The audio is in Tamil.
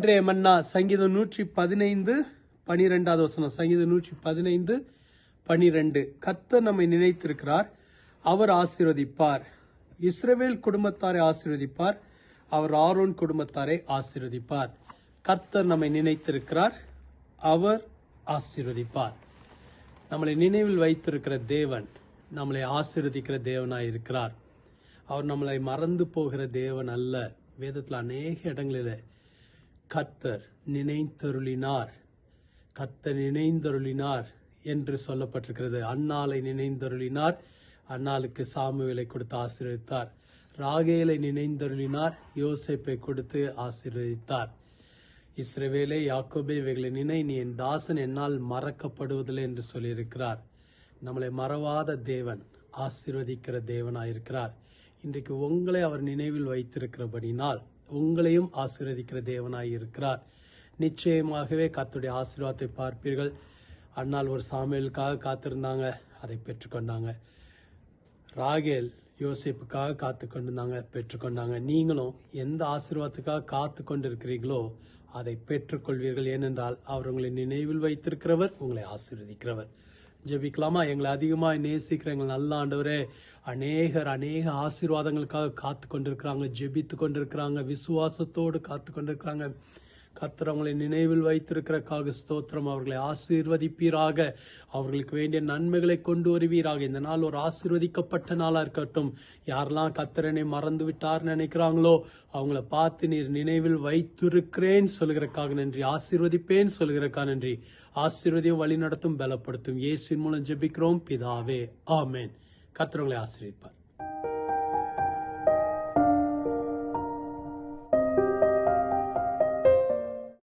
இன்றைய மன்னா சங்கீதம் நூற்றி பதினைந்து பனிரெண்டாவது வசனம். சங்கீதம் நூற்றி பதினைந்து பனிரெண்டு. கர்த்தர் நம்மை நினைத்திருக்கிறார் அவர் ஆசீர்வதிப்பார். இஸ்ரவேல் குடும்பத்தாரை ஆசீர்வதிப்பார் அவர் ஆரோன் குடும்பத்தாரை ஆசீர்வதிப்பார். கர்த்தர் நம்மை நினைத்திருக்கிறார் அவர் ஆசீர்வதிப்பார். நம்மளை நினைவில் வைத்திருக்கிற தேவன் நம்மளை ஆசீர்வதிக்கிற தேவனாய் இருக்கிறார். அவர் நம்மளை மறந்து போகிற தேவன் அல்ல. வேதத்தில் அநேக இடங்களில் கத்தர் நினைந்தருளினார். கத்தர் நினைந்தருளினார் என்று சொல்லப்பட்டிருக்கிறது. அன்னாலை நினைந்தருளினார். அன்னாளுக்கு சாமுவேலை கொடுத்து ஆசீர்வதித்தார். ராகேலை நினைந்தருளினார். யோசேப்பை கொடுத்து ஆசீர்வதித்தார். இஸ்ரவேலே யாக்கோபே இவைகளை நினை நீ என் தாசன் என்னால் மறக்கப்படுவதில்லை என்று சொல்லியிருக்கிறார். நம்மளை மறவாத தேவன் ஆசீர்வதிக்கிற தேவனாயிருக்கிறார். இன்றைக்கு உங்களை அவர் நினைவில் வைத்திருக்கிறபடினால் உங்களையும் ஆசீர்வதிக்கிற தேவனாய் இருக்கிறார். நிச்சயமாகவே கத்துடைய ஆசீர்வாதத்தை பார்ப்பீர்கள். அன்னால் ஒரு சாமியலுக்காக காத்திருந்தாங்க அதை பெற்றுக்கொண்டாங்க. ராகேல் யோசிப்புக்காக காத்து கொண்டிருந்தாங்க பெற்றுக்கொண்டாங்க. நீங்களும் எந்த ஆசீர்வாதத்துக்காக காத்து கொண்டிருக்கிறீர்களோ அதை பெற்றுக்கொள்வீர்கள். ஏனென்றால் அவர் உங்களை நினைவில் வைத்திருக்கிறவர் உங்களை ஆசீர்வதிக்கிறவர். ஜெபிக்கலாமா? எங்களை அதிகமாக நேசிக்கிற எங்கள் நல்ல ஆண்டவரே அநேகர் அநேக ஆசீர்வாதங்களுக்காக காத்து கொண்டிருக்கிறாங்க ஜெபித்து கொண்டிருக்கிறாங்க விசுவாசத்தோடு காத்து கொண்டிருக்கிறாங்க கத்தர் அவங்களை நினைவில் வைத்திருக்கிறக்காக ஸ்தோத்திரம். அவர்களை ஆசீர்வதிப்பீராக. அவர்களுக்கு வேண்டிய நன்மைகளை கொண்டு வருவீராக. இந்த நாள் ஒரு ஆசீர்வதிக்கப்பட்ட நாளாக இருக்கட்டும். யாரெல்லாம் கத்தரனை மறந்து விட்டார்னு நினைக்கிறாங்களோ அவங்கள பார்த்து நீர் நினைவில் வைத்திருக்கிறேன் சொல்கிறக்காக நன்றி. ஆசீர்வதிப்பேன் சொல்கிறக்கா நன்றி. ஆசீர்வதியும் வழி நடத்தும் பலப்படுத்தும். இயேசுவின் மூலம் ஜெபிக்கிறோம். பிதாவே ஆமேன். கர்த்தர் உங்களை ஆசீர்வதிப்பார்.